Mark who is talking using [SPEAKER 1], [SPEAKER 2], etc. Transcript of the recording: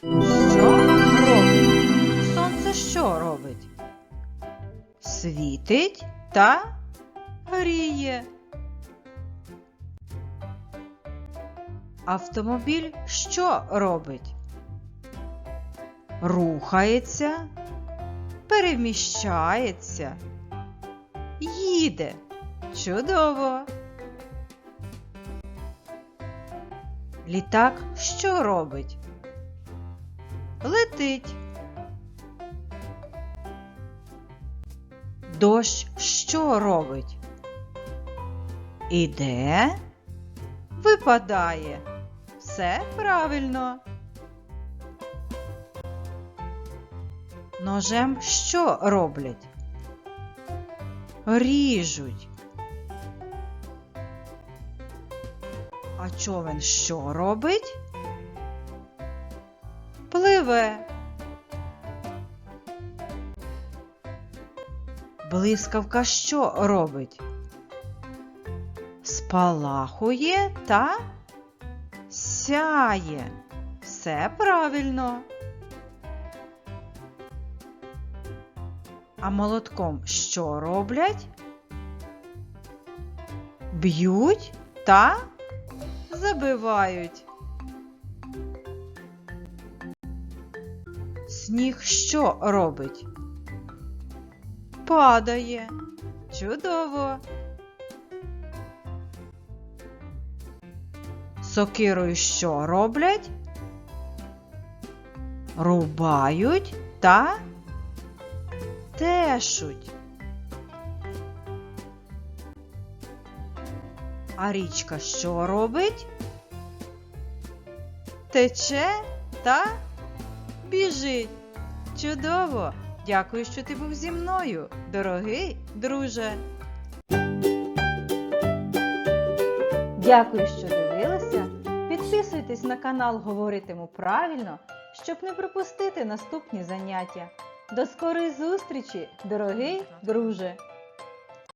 [SPEAKER 1] Що робить? Сонце що робить? Світить та гріє. Автомобіль що робить? Рухається, переміщається, їде. Чудово. Літак що робить? Летить. Дощ що робить? Іде, випадає. Все правильно. Ножем що роблять? Ріжуть. А човен що робить? Пливе. Блискавка що робить? Спалахує та сяє. Все правильно. А молотком що роблять? Б'ють та забивають. Сніг що робить? Падає. Чудово. Сокирою що роблять? Рубають та тешуть. А річка що робить? Тече та біжить. Чудово! Дякую, що ти був зі мною, дорогий друже. Дякую, що дивилися. Підписуйтесь на канал Говоритиму правильно, щоб не пропустити наступні заняття. До скорої зустрічі, дорогий друже!